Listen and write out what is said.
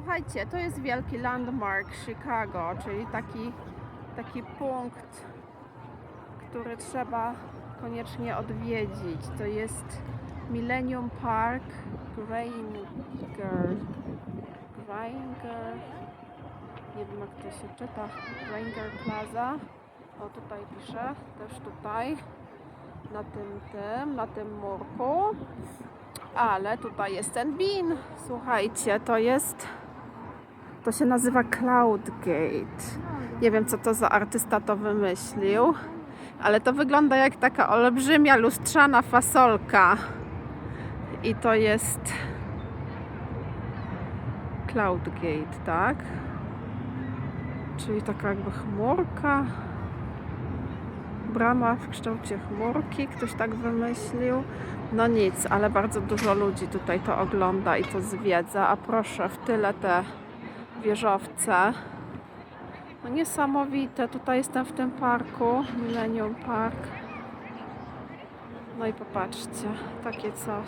Słuchajcie, to jest wielki landmark Chicago, czyli taki, taki punkt, który trzeba koniecznie odwiedzić. To jest Millennium Park Granger. Granger. Nie wiem jak to się czyta. Granger Plaza. O tutaj piszę, też tutaj. Na tym tym, na tym murku. Ale tutaj jest ten bin. Słuchajcie, to jest. To się nazywa Cloudgate. Nie wiem, co to za artysta to wymyślił, ale to wygląda jak taka olbrzymia lustrzana fasolka. I to jest Cloudgate, tak? Czyli taka jakby chmurka. Brama w kształcie chmurki, ktoś tak wymyślił. No nic, ale bardzo dużo ludzi tutaj to ogląda i to zwiedza. A proszę, w tyle te wieżowce. No niesamowite. Tutaj jestem w tym parku, Millennium Park. No i popatrzcie, takie coś.